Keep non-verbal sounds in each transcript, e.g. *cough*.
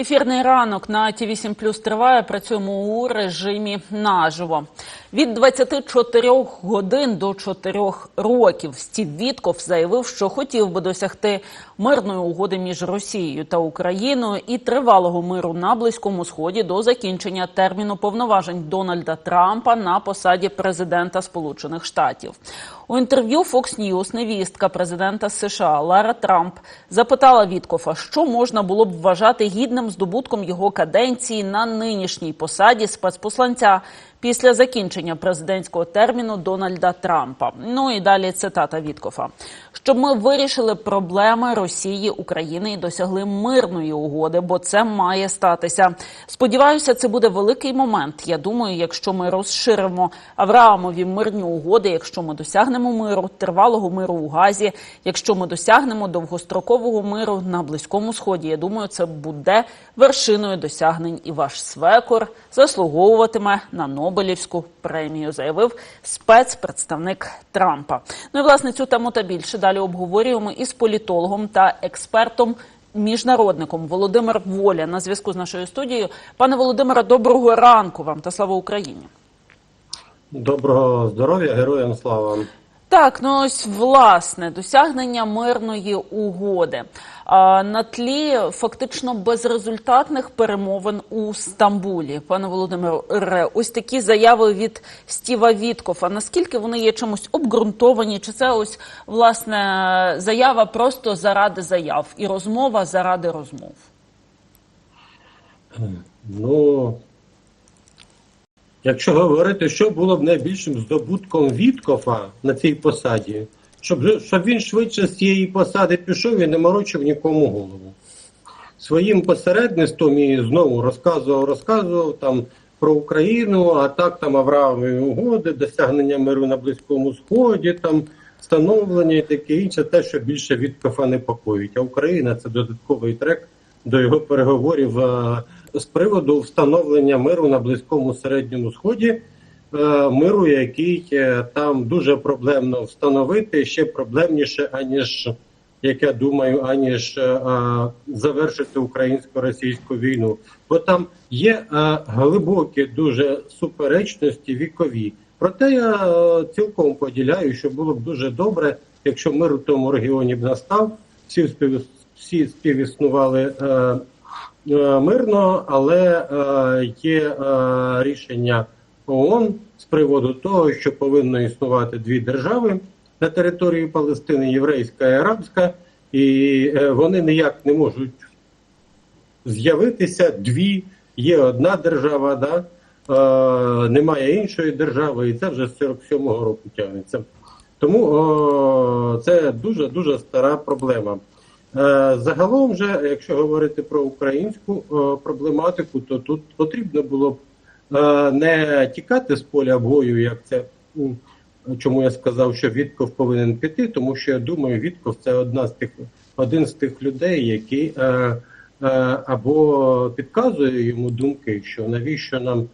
Ефірний ранок на ті 8 плюс триває. Працюємо у режимі наживо. Від 24 годин до 4 років Стів Вітков заявив, що хотів би досягти мирної угоди між Росією та Україною і тривалого миру на близькому сході до закінчення терміну повноважень Дональда Трампа на посаді президента Сполучених Штатів. У інтерв'ю Fox News невістка президента США Лара Трамп запитала Віткофа, що можна було б вважати гідним здобутком його каденції на нинішній посаді спецпосланця після закінчення президентського терміну Дональда Трампа. Ну і далі цитата Віткофа. Щоб ми вирішили проблеми Росії, України і досягли мирної угоди, бо це має статися. Сподіваюся, це буде великий момент. Я думаю, якщо ми розширимо Авраамові мирні угоди, якщо ми досягнемо миру, тривалого миру у Газі, якщо ми досягнемо довгострокового миру на близькому сході, я думаю, це буде вершиною досягнень, і ваш свекор заслуговуватиме на Нобелівську премію, заявив спецпредставник Трампа. Ну і власне цю тему та більше далі обговорюємо із політологом та експертом. Міжнародником Володимир Воля на зв'язку з нашою студією. Пане Володимире, доброго ранку вам та слава Україні. Доброго здоров'я, героям слава. Так, ну ось власне досягнення мирної угоди а, на тлі фактично безрезультатних перемовин у Стамбулі. Пане Володимире, ось такі заяви від Стіва Віткофа. Наскільки вони є чимось обґрунтовані? Чи це ось власне заява просто заради заяв і розмова заради розмов? Ну, якщо говорити, що було б найбільшим здобутком Віткофа на цій посаді, щоб, щоб він швидше з цієї посади пішов і не морочив нікому голову. Своїм посередництвом і знову розказував, розказував там про Україну, а так там Авраамові угоди, досягнення миру на Близькому Сході, там встановлення і таке інше, те, що більше Віткофа непокоїть. А Україна це додатковий трек до його переговорів е, з приводу встановлення миру на Близькому середньому сході, е, миру, який е, там дуже проблемно встановити, ще проблемніше, аніж як я думаю, аніж е, завершити українсько-російську війну. Бо там є глибокі дуже суперечності вікові. Проте я цілком поділяю, що було б дуже добре, якщо мир у тому регіоні б настав, всі спів, співіснували мирно, але е, є е, рішення ООН з приводу того, що повинно існувати дві держави на території Палестини, єврейська і арабська, і е, вони ніяк не можуть з'явитися дві. Є одна держава, да? е, немає іншої держави, і це вже з 47-го року тягнеться. Тому о, це дуже дуже стара проблема. Е, загалом, же, якщо говорити про українську проблематику, то тут потрібно було б е, не тікати з поля бою, як це чому я сказав, що Вітков повинен піти, тому що я думаю, Вітков це одна з тих один з тих людей, які е, е, або підказує йому думки, що навіщо нам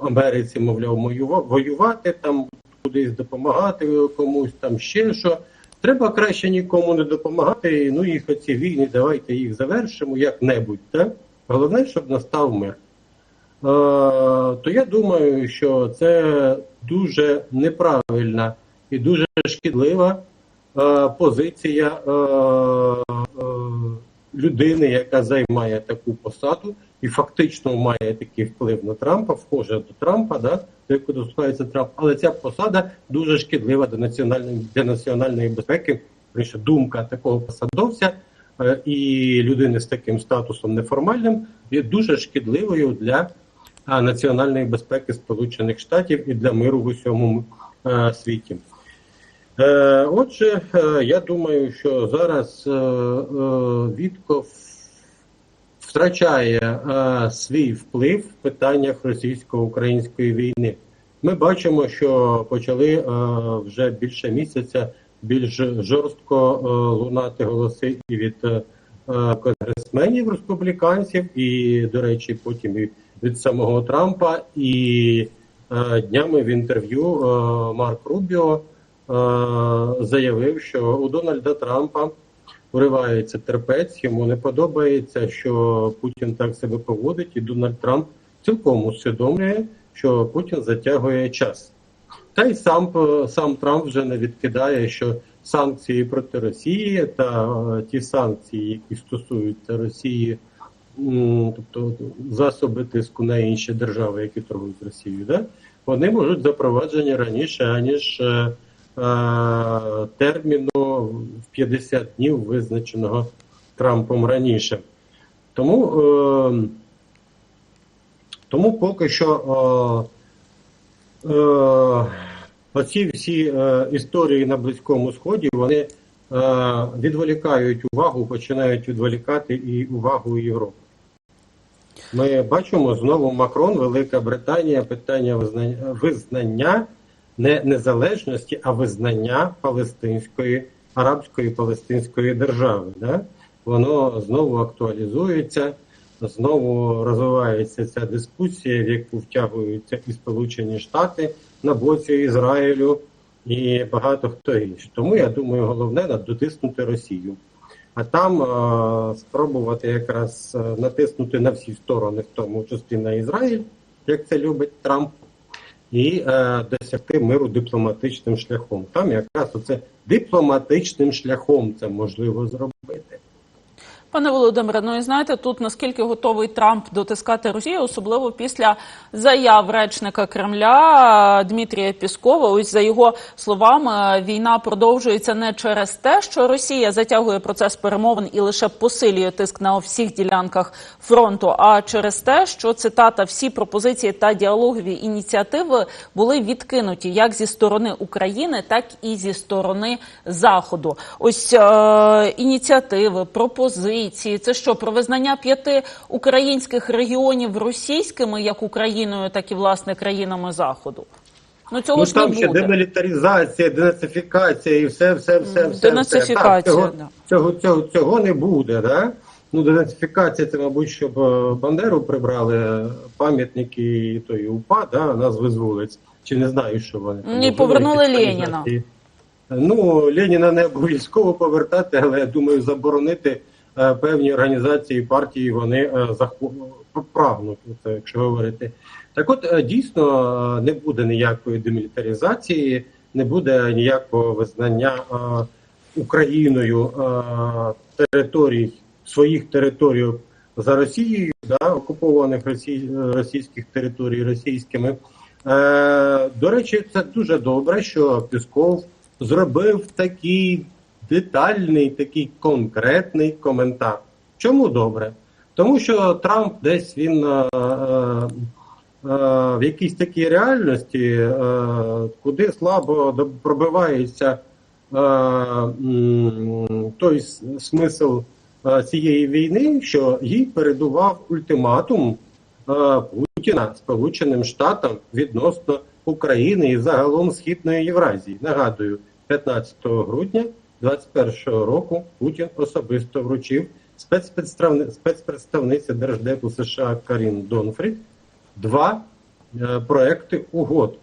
Америці, мовляв, воюва- воювати там, кудись допомагати комусь, там ще що. Треба краще нікому не допомагати. Ну їх оці війни, давайте їх завершимо як-небудь. Так? Головне, щоб настав мир. Е, то я думаю, що це дуже неправильна і дуже шкідлива е, позиція е, людини, яка займає таку посаду і фактично має такий вплив на Трампа, вхоже до Трампа, да, до якого дослухається Трамп, але ця посада дуже шкідлива для національної для національної безпеки. Більше думка такого посадовця е, і людини з таким статусом неформальним є дуже шкідливою для а, національної безпеки Сполучених Штатів і для миру в усьому е, світі. Е, отже, е, я думаю, що зараз е, Вітков втрачає свій вплив в питаннях російсько-української війни. Ми бачимо, що почали вже більше місяця більш жорстко лунати голоси і від конгресменів республіканців, і, до речі, потім і від самого Трампа. І днями в інтерв'ю Марк Рубіо заявив, що у Дональда Трампа уривається терпець, йому не подобається, що Путін так себе поводить, і Дональд Трамп цілком усвідомлює, що Путін затягує час. Та й сам е, сам Трамп вже не відкидає, що санкції проти Росії та е, ті санкції, які стосуються Росії, тобто засоби тиску на інші держави, які торгують з Росією, да? вони можуть запроваджені раніше, аніж е, е, терміну в 50 днів, визначеного Трампом раніше. Тому, е, тому поки що. Е, е, Оці всі е, історії на Близькому Сході вони е, відволікають увагу, починають відволікати і увагу Європи. Ми бачимо знову Макрон, Велика Британія, питання визнання, визнання не незалежності, а визнання палестинської, арабської палестинської держави. Да? Воно знову актуалізується, знову розвивається ця дискусія, в яку втягуються і Сполучені Штати на боці Ізраїлю і багато хто інший. Тому я думаю, головне дотиснути Росію. А там е, спробувати якраз е, натиснути на всі сторони, в тому числі на Ізраїль, як це любить Трамп, і е, досягти миру дипломатичним шляхом. Там якраз оце дипломатичним шляхом це можливо зробити. Пане Володимире, ну і знаєте, тут наскільки готовий Трамп дотискати Росію, особливо після заяв речника Кремля Дмитрія Піскова. Ось за його словами, війна продовжується не через те, що Росія затягує процес перемовин і лише посилює тиск на всіх ділянках фронту, а через те, що цитата всі пропозиції та діалогові ініціативи були відкинуті як зі сторони України, так і зі сторони Заходу. Ось е, ініціативи, пропозиції. Це що про визнання п'яти українських регіонів російськими як Україною, так і власне країнами Заходу. Ну цього Ну ж не там ще буде. демілітаризація, денацифікація і все, все, все, все. Денацифікація, все. Так, цього, да. цього, цього, цього не буде, да? Ну, денацифікація це, мабуть, щоб е, Бандеру прибрали е, пам'ятники тої УПА, да, назви з вулиць. Чи не знаю, що вони. там, Ні, повернули Леніна. Ну, Леніна не обов'язково повертати, але я думаю, заборонити певні організації партії вони е, прагнуть, це, якщо говорити. Так от е, дійсно е, не буде ніякої демілітаризації, не буде ніякого визнання е, Україною е, територій, своїх територій за Росією, да, окупованих росій, російських територій російськими. Е, до речі, це дуже добре, що Пісков зробив такий детальний, такий конкретний коментар. Чому добре? Тому що Трамп десь він е, е, е, в якійсь такій реальності, е, куди слабо пробивається е, той смисл е, цієї війни, що їй передував ультиматум е, Путіна Сполученим Штатам відносно України і загалом Східної Євразії. Нагадую, 15 грудня 2021 року Путін особисто вручив спецпредставни- спецпредставниці Держдепу США Карін Донфрід два е, проекти угод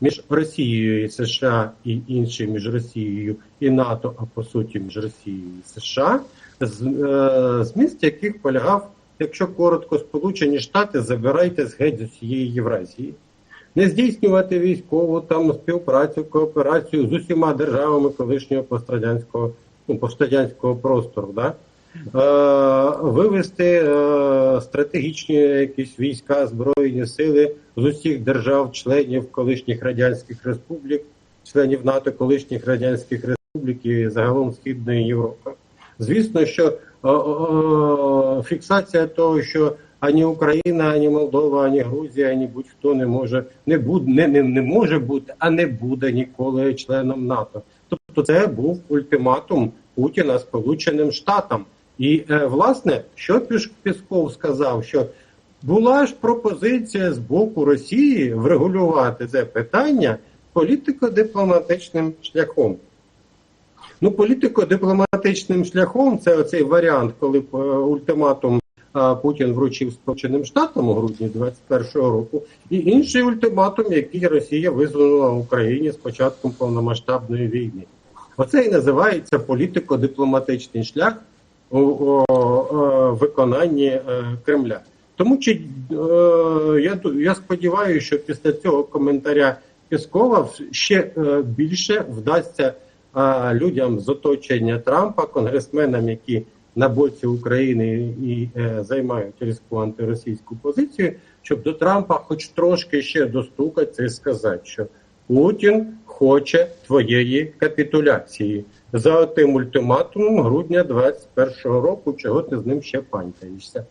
між Росією і США і інші між Росією і НАТО, а по суті між Росією і США, з, е, зміст яких полягав, якщо коротко, Сполучені Штати забирайте з геть з усієї Євразії. Не здійснювати військову там співпрацю, кооперацію з усіма державами колишнього пострадянського, ну, пострадянського простору. Да? Е, вивести е, стратегічні якісь війська, збройні сили з усіх держав-членів колишніх радянських республік, членів НАТО, колишніх радянських республік і загалом Східної Європи. Звісно, що е, е, фіксація того, що ані Україна, ані Молдова, ані Грузія, ані будь-хто не може не буде, не, не, не може бути, а не буде ніколи членом НАТО. Тобто, це був ультиматум Путіна Сполученим Штатам. І е, власне, що Пісков сказав, що була ж пропозиція з боку Росії врегулювати це питання політико-дипломатичним шляхом. Ну, політико-дипломатичним шляхом це оцей варіант, коли е, ультиматум Путін вручив Сполученим Штатам у грудні 2021 року, і інший ультиматум, який Росія висунула Україні з початком повномасштабної війни. Оце і називається політико-дипломатичний шлях у, виконанні е, Кремля. Тому чи е, я, я сподіваюся, що після цього коментаря Піскова ще е, більше вдасться людям з оточення Трампа, конгресменам, які на боці України і е, займають різку антиросійську позицію, щоб до Трампа хоч трошки ще достукатися і сказати, що Путін хоче твоєї капітуляції за тим ультиматумом грудня 21-го року, чого ти з ним ще пантаєшся.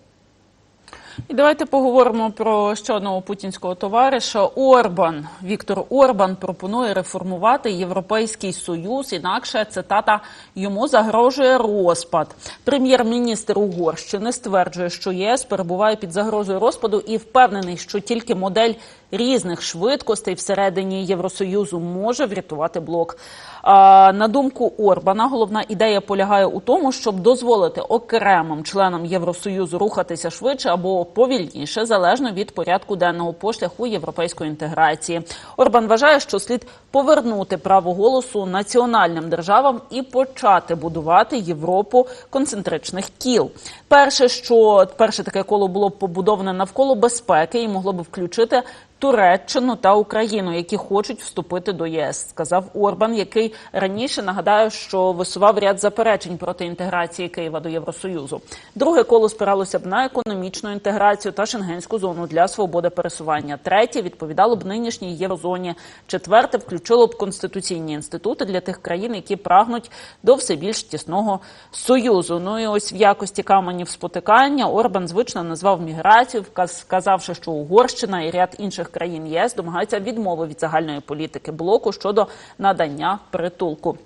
І давайте поговоримо про ще одного путінського товариша. Орбан Віктор Орбан пропонує реформувати Європейський Союз. Інакше цитата йому загрожує розпад. Прем'єр-міністр Угорщини стверджує, що ЄС перебуває під загрозою розпаду і впевнений, що тільки модель різних швидкостей всередині Євросоюзу може врятувати блок. На думку Орбана, головна ідея полягає у тому, щоб дозволити окремим членам Євросоюзу рухатися швидше або повільніше, залежно від порядку денного по шляху європейської інтеграції. Орбан вважає, що слід повернути право голосу національним державам і почати будувати Європу концентричних кіл. Перше, що перше таке коло було побудоване навколо безпеки і могло б включити Туреччину та Україну, які хочуть вступити до ЄС, сказав Орбан, який раніше нагадаю, що висував ряд заперечень проти інтеграції Києва до Євросоюзу. Друге коло спиралося б на економічну інтеграцію та шенгенську зону для свободи пересування. Третє відповідало б нинішній єврозоні. Четверте включило б конституційні інститути для тих країн, які прагнуть до все більш тісного союзу. Ну і ось в якості каменів спотикання Орбан звично назвав міграцію, сказавши, що Угорщина і ряд інших країн ЄС домагаються відмови від загальної політики блоку щодо надання притулку.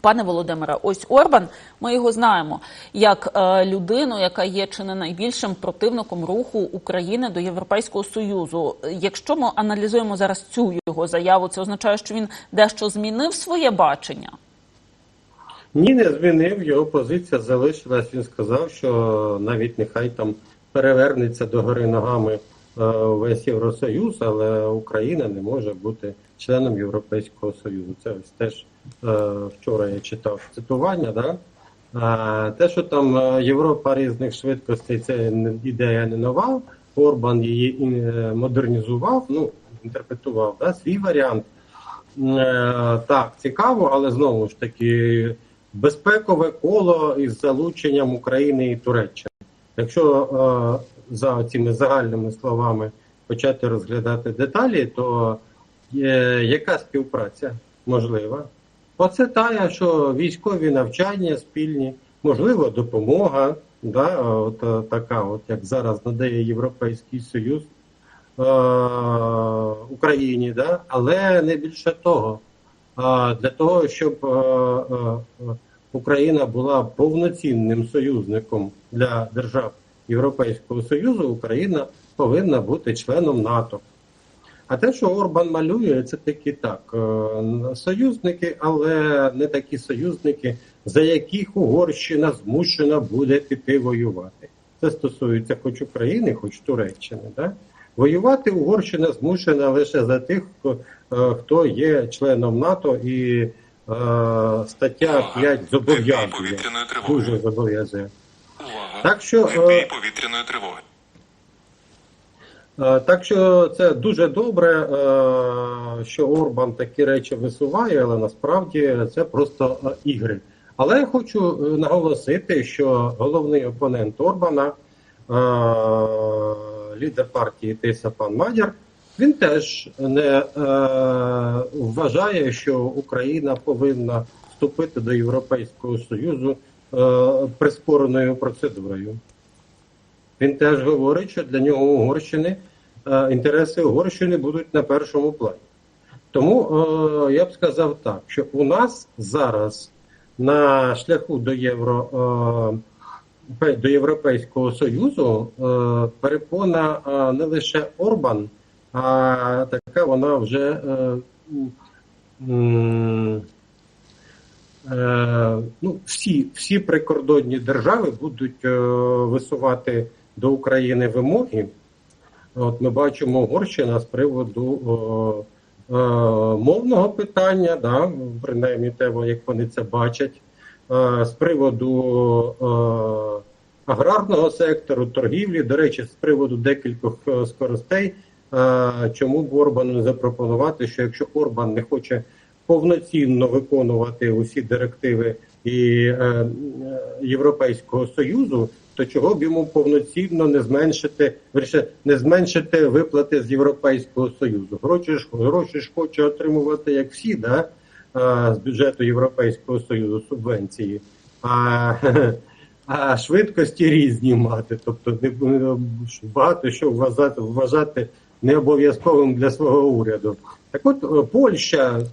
Пане Володимире, ось Орбан, ми його знаємо як е, людину, яка є чи не найбільшим противником руху України до Європейського союзу. Якщо ми аналізуємо зараз цю його заяву, це означає, що він дещо змінив своє бачення. Ні, не змінив, його позиція залишилась. Він сказав, що навіть нехай там перевернеться до гори ногами весь Євросоюз, але Україна не може бути членом Європейського Союзу. Це ось теж е, вчора я читав цитування. Да? Те, що там е, Європа різних швидкостей, це ідея не нова. Орбан її е, модернізував, ну інтерпретував да, свій варіант. Е, Так, цікаво, але знову ж таки безпекове коло із залученням України і Туреччини. Якщо е, за цими загальними словами почати розглядати деталі, то е, яка співпраця можлива? Оце та, що військові навчання спільні, можливо, допомога, да, от, е, така, от як зараз надає Європейський Союз е, Україні, да? але не більше того. А для того, щоб е, е, е, Україна була повноцінним союзником для держав Європейського Союзу, Україна повинна бути членом НАТО. А те, що Орбан малює, це таки так. е, Союзники, але не такі союзники, за яких Угорщина змушена буде піти воювати. Це стосується хоч України, хоч Туреччини. Да? Воювати Угорщина змушена лише за тих, хто, е, є членом НАТО, і е, стаття 5 зобов'язує. Дуже зобов'язує. Так що, е, повітряної тривоги. Е, Так що це дуже добре, е, що Орбан такі речі висуває, але насправді це просто ігри. Але я хочу наголосити, що головний опонент Орбана, лідер партії Тиса пан Мадяр, він теж не вважає, що Україна повинна вступити до Європейського Союзу прискореною процедурою. Він теж говорить, що для нього Угорщини е, інтереси Угорщини будуть на першому плані. Тому е, я б сказав так, що у нас зараз на шляху до Євро. Е, до Європейського Союзу е, перепона е, не лише Орбан, а така вона вже е, е, ну, всі, всі прикордонні держави будуть е, висувати до України вимоги. От ми бачимо Угорщина з приводу мовного питання, да, принаймні те, як вони це бачать, е, з приводу е, аграрного сектору, торгівлі, до речі, з приводу декількох е, скоростей, е, чому б Орбану не запропонувати, що якщо Орбан не хоче повноцінно виконувати усі директиви і е, е, Європейського Союзу, то чого б йому повноцінно не зменшити, верніше, не зменшити виплати з Європейського Союзу? Гроші ж гроші ж хоче отримувати як всі, да? е, з бюджету Європейського Союзу субвенції. А, *laughs* а швидкості різні мати. Тобто не багато що вважати, вважати не обов'язковим для свого уряду. Так от е, Польща, е,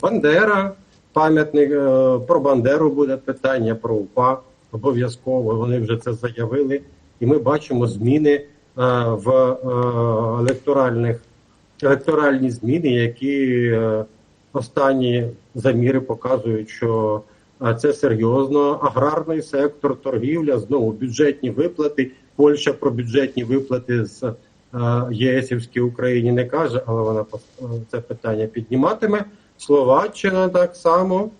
Бандера, пам'ятник е, про Бандеру буде питання, про УПА обов'язково. Вони вже це заявили, і ми бачимо зміни в електоральних електоральні зміни, які останні заміри показують, що це серйозно. Аграрний сектор, торгівля, знову бюджетні виплати. Польща про бюджетні виплати з ЄСівській Україні не каже, але вона це питання підніматиме. Словаччина так само,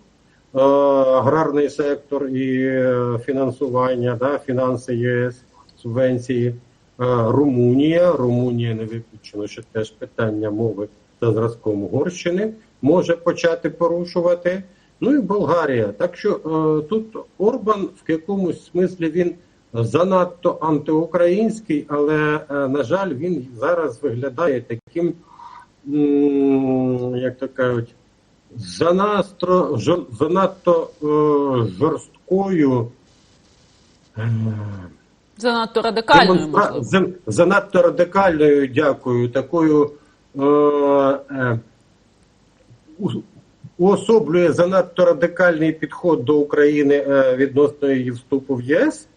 аграрний сектор і е, фінансування, да, фінанси ЄС, субвенції. Румунія, Румунія не виключено, що теж питання мови за зразком Угорщини може почати порушувати. Ну і Болгарія. Так що е, тут Орбан в якомусь смислі він занадто антиукраїнський, але, е, на жаль, він зараз виглядає таким, як то кажуть, занастро, занадто е, жорсткою. е, Занадто радикальною, демонстра- можливо. занадто радикальною, дякую, такою е, е, уособлює занадто радикальний підход до України е, відносно її вступу в ЄС,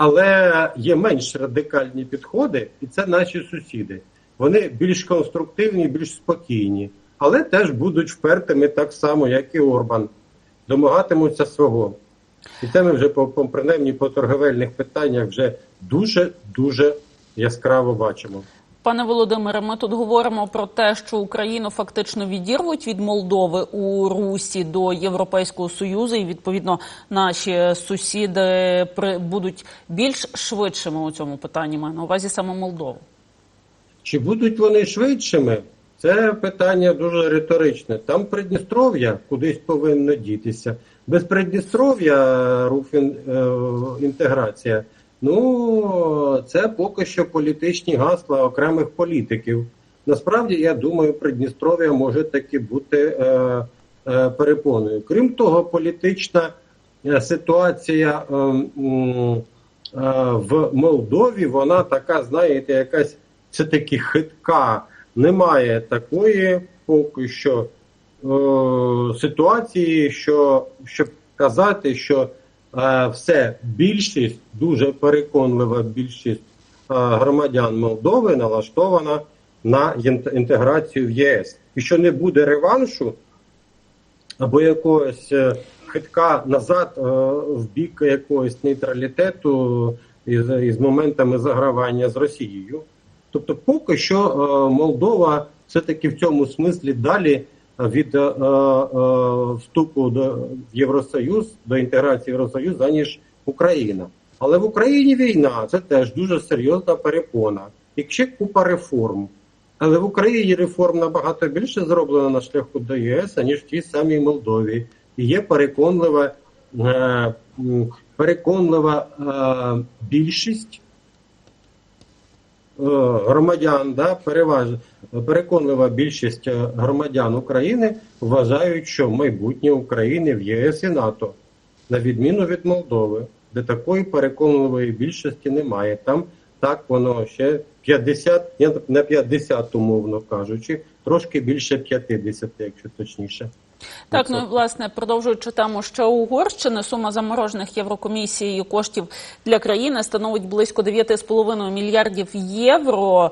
але є менш радикальні підходи, і це наші сусіди. Вони більш конструктивні, більш спокійні, але теж будуть впертими так само, як і Орбан, домагатимуться свого. І це ми вже по, по принаймні по торговельних питаннях вже дуже дуже яскраво бачимо. Пане Володимире, ми тут говоримо про те, що Україну фактично відірвуть від Молдови у Русі до Європейського союзу, і відповідно наші сусіди будуть більш швидшими у цьому питанні. Маю на увазі саме Молдову. Чи будуть вони швидшими? Це питання дуже риторичне. Там Придністров'я кудись повинно дітися. Без Придністров'я рух е, інтеграція. Ну це поки що політичні гасла окремих політиків. Насправді, я думаю, Придністров'я може таки бути е, е, перепоною. Крім того, політична е, ситуація е, е, в Молдові, вона така, знаєте, якась все таки хитка. Немає такої поки що е, ситуації, що щоб казати, що все більшість, дуже переконлива більшість е, громадян Молдови налаштована на ін- інтеграцію в ЄС, і що не буде реваншу або якогось е, хитка назад е, в бік якогось нейтралітету із, із моментами загравання з Росією. Тобто, поки що е, Молдова все-таки в цьому смислі далі від е, е, вступу до Євросоюз, до інтеграції в Євросоюз, аніж Україна. Але в Україні війна це теж дуже серйозна перепона. І ще купа реформ. Але в Україні реформ набагато більше зроблено на шляху до ЄС, аніж в тій самій Молдові. І є переконлива, е, переконлива більшість громадян, да, переважно переконлива більшість е, громадян України вважають, що майбутнє України в ЄС і НАТО, на відміну від Молдови, де такої переконливої більшості немає. Там так воно ще 50, ні, не 50, умовно кажучи, трошки більше 50, якщо точніше. Так, ну і, власне, продовжуючи тему що Угорщини, сума заморожених Єврокомісією коштів для країни становить близько 9,5 мільярдів євро.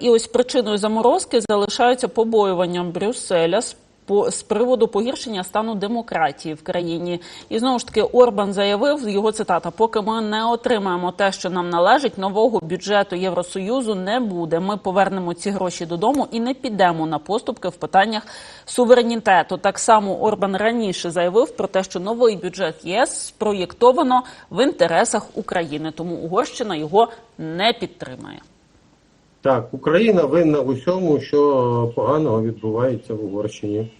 І ось причиною заморозки залишаються побоювання Брюсселя з по з приводу погіршення стану демократії в країні. І знову ж таки Орбан заявив його цитата: поки ми не отримаємо те, що нам належить, нового бюджету Євросоюзу не буде. Ми повернемо ці гроші додому і не підемо на поступки в питаннях суверенітету. Так само Орбан раніше заявив про те, що новий бюджет ЄС спроєктовано в інтересах України, тому Угорщина його не підтримає. Так, Україна винна в усьому, що поганого відбувається в Угорщині.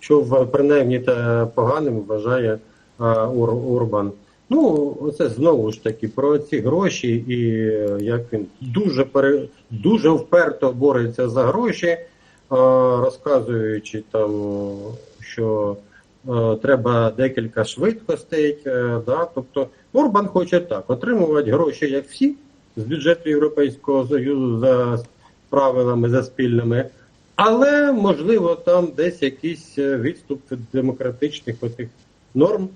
Що принаймні те поганим вважає а, Ор- Орбан. Ну, оце знову ж таки про ці гроші, і е, як він дуже пере, дуже вперто бореться за гроші, а, розказуючи там, що е, треба декілька швидкостей. е, Да? Тобто Орбан хоче так отримувати гроші, як всі, з бюджету Європейського Союзу за правилами, за спільними, але можливо там десь якийсь е, відступ від демократичних отих норм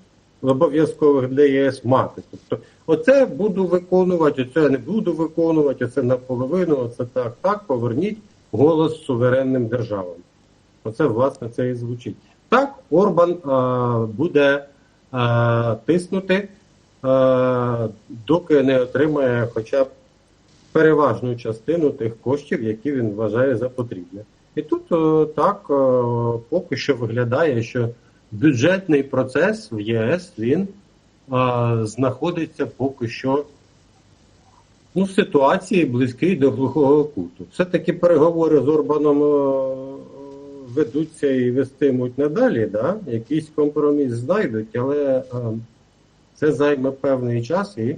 обов'язкових для ЄС мати. Тобто, оце буду виконувати, оце не буду виконувати, оце наполовину, оце так, так, поверніть голос суверенним державам. Оце, власне, це і звучить. Так, Орбан а, буде а, тиснути, а, доки не отримає хоча б переважну частину тих коштів, які він вважає за потрібне. І тут так поки що виглядає, що бюджетний процес в ЄС він знаходиться поки що ну, в ситуації близькій до глухого куту. Все-таки переговори з Орбаном ведуться і вестимуть надалі, да? якийсь компроміс знайдуть, але це займе певний час і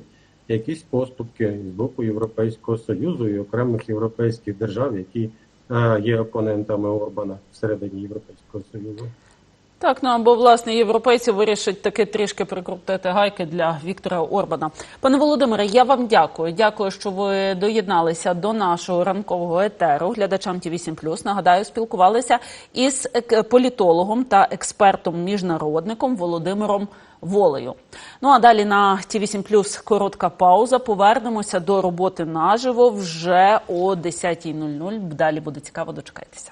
якісь поступки з боку Європейського Союзу і окремих європейських держав, які е, є опонентами Орбана всередині Європейського Союзу. Так, ну або власне європейці вирішать таки трішки прикрутити гайки для Віктора Орбана. Пане Володимире, я вам дякую. Дякую, що ви доєдналися до нашого ранкового етеру. Глядачам ті 8 Нагадаю, спілкувалися із ек- політологом та експертом міжнародником Володимиром Волею. Ну а далі на ті 8 коротка пауза. Повернемося до роботи наживо вже о 10.00. Далі буде цікаво. Дочекайтеся.